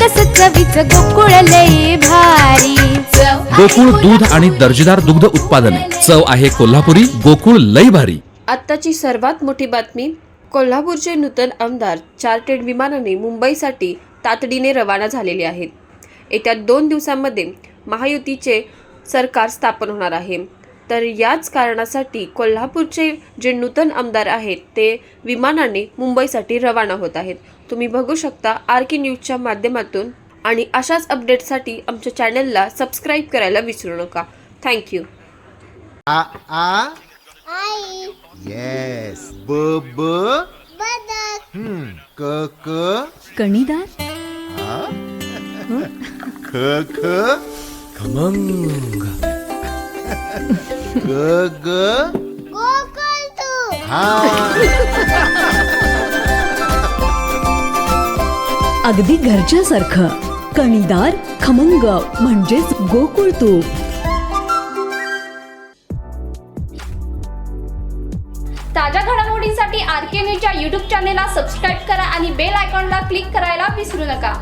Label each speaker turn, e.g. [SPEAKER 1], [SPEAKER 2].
[SPEAKER 1] कस चवीच गोकुळ लई भारी.
[SPEAKER 2] गोकुळ दूध आणि दर्जेदार दुग्ध उत्पादने. चव आहे कोल्हापुरी गोकुळ लई भारी.
[SPEAKER 3] आत्ताची सर्वात मोठी बातमी कोल्हापूरचे नूतन आमदार चार्टेड विमानाने मुंबईसाठी तातडीने रवाना झालेले आहेत. येत्या दोन दिवसांमध्ये महायुतीचे सरकार स्थापन होणार आहे. तर याच कारणासाठी कोल्हापूरचे जे नूतन आमदार आहेत ते विमानाने मुंबईसाठी रवाना होत आहेत. तुम्ही बघू शकता आर के न्यूजच्या माध्यमातून आणि अशाच अपडेटसाठी आमच्या चॅनलला सबस्क्राईब करायला विसरू नका. थँक्यू
[SPEAKER 4] आ आ?
[SPEAKER 5] आई.
[SPEAKER 4] येस ब ब?
[SPEAKER 5] बदक.
[SPEAKER 4] हम्म. क क?
[SPEAKER 6] कणीदार
[SPEAKER 4] ख ख?
[SPEAKER 2] खमंग.
[SPEAKER 4] ग ग.
[SPEAKER 5] गोकुळ तू
[SPEAKER 4] हा.
[SPEAKER 6] अगदी घरच्यासारखं. कणीदार खमंग म्हणजेच गोकुळ तूप
[SPEAKER 7] ताज्या घडामोडींसाठी आर के न्यूजच्या यूट्यूब चॅनेलला सबस्क्राईब करा आणि बेल आयकॉनला क्लिक करायला विसरू नका.